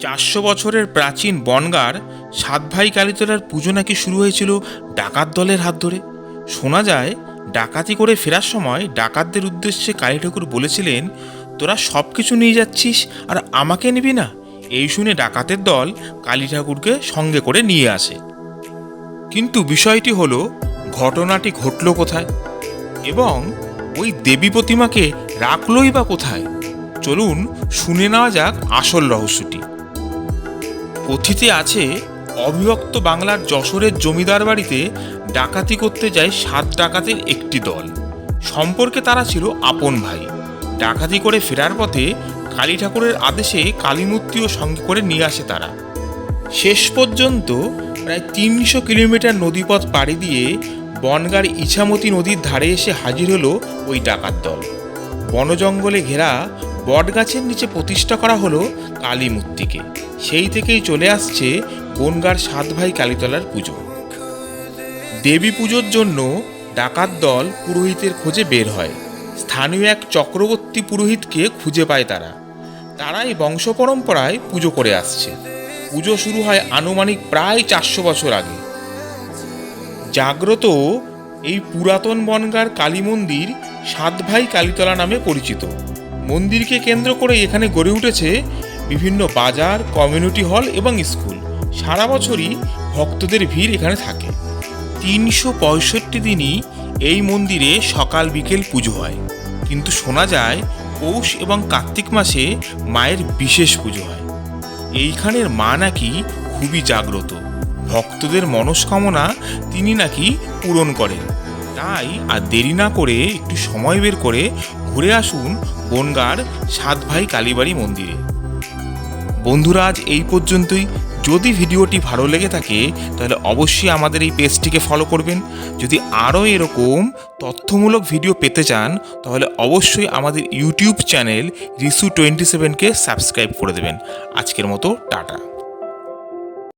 চারশো বছরের প্রাচীন বনগার সাত ভাই কালীতলার পুজো নাকি শুরু হয়েছিল ডাকাত দলের হাত ধরে। শোনা যায়, ডাকাতি করে ফেরার সময় ডাকাতদের উদ্দেশ্যে কালী ঠাকুর বলেছিলেন, তোরা সব কিছু নিয়ে যাচ্ছিস আর আমাকে নিবি না? এই শুনে ডাকাতের দল কালী ঠাকুরকে সঙ্গে করে নিয়ে আসে। কিন্তু বিষয়টি হলো, ঘটনাটি ঘটল কোথায়? এবং ওই দেবী প্রতিমাকে রাখলই বা কোথায়? চলুন শুনে নেওয়া যাক আসল রহস্যটি। কথিতে আছে, অবিভক্ত বাংলার যশোরের জমিদার বাড়িতে ডাকাতি করতে যায় সাত ডাকাতের একটি দল। সম্পর্কে তারা ছিল আপন ভাই। ডাকাতি করে ফেরার পথে কালী ঠাকুরের আদেশে কালীমূর্তিও সঙ্গে করে নিয়ে আসে তারা। শেষ পর্যন্ত প্রায় তিনশো কিলোমিটার নদীপথ পাড়ি দিয়ে বনগার ইছামতি নদীর ধারে এসে হাজির হলো ওই ডাকাত দল। বনজঙ্গলে ঘেরা বটগাছের নিচে প্রতিষ্ঠা করা হলো কালী মূর্তিকে। সেই থেকেই চলে আসছে বনগার সাত ভাই কালীতলার পুজো। দেবী পুজোর জন্য ডাকাত দল পুরোহিতের খোঁজে বের হয়। স্থানীয় এক চক্রবর্তী পুরোহিতকে খুঁজে পায় তারা। তারাই বংশ পরম্পরায় পুজো করে আসছে। পুজো শুরু হয় আনুমানিক প্রায় চারশো বছর আগে। জাগ্রত এই পুরাতন বনগার কালী মন্দির সাত ভাই কালীতলা নামে পরিচিত। মন্দিরকে কেন্দ্র করে এখানে গড়ে উঠেছে বিভিন্ন বাজার, কমিউনিটি হল এবং স্কুল। সারা বছরই ভক্তদের ভিড় এখানে থাকে। তিনশো পঁয়ষট্টি দিনই এই মন্দিরে সকাল বিকেল পুজো হয়। কিন্তু শোনা যায়, পৌষ এবং কার্তিক মাসে মায়ের বিশেষ পুজো হয়। এইখানের মা নাকি খুবই জাগ্রত। ভক্তদের মনস্কামনা তিনি নাকি পূরণ করেন। তাই আর দেরি না করে একটু সময় বের করে ঘুরে আসুন বনগার সাত ভাই কালীবাড়ি মন্দিরে। বন্ধুরা, আজ এই পর্যন্তই। যদি ভিডিওটি ভালো লেগে থাকে, তাহলে অবশ্যই আমাদের এই পেজটিকে ফলো করবেন। যদি আরও এরকম তথ্যমূলক ভিডিও পেতে চান, তাহলে অবশ্যই আমাদের ইউটিউব চ্যানেল রিসু টোয়েন্টি সেভেনকে সাবস্ক্রাইব করে দেবেন। আজকের মতো, টাটা।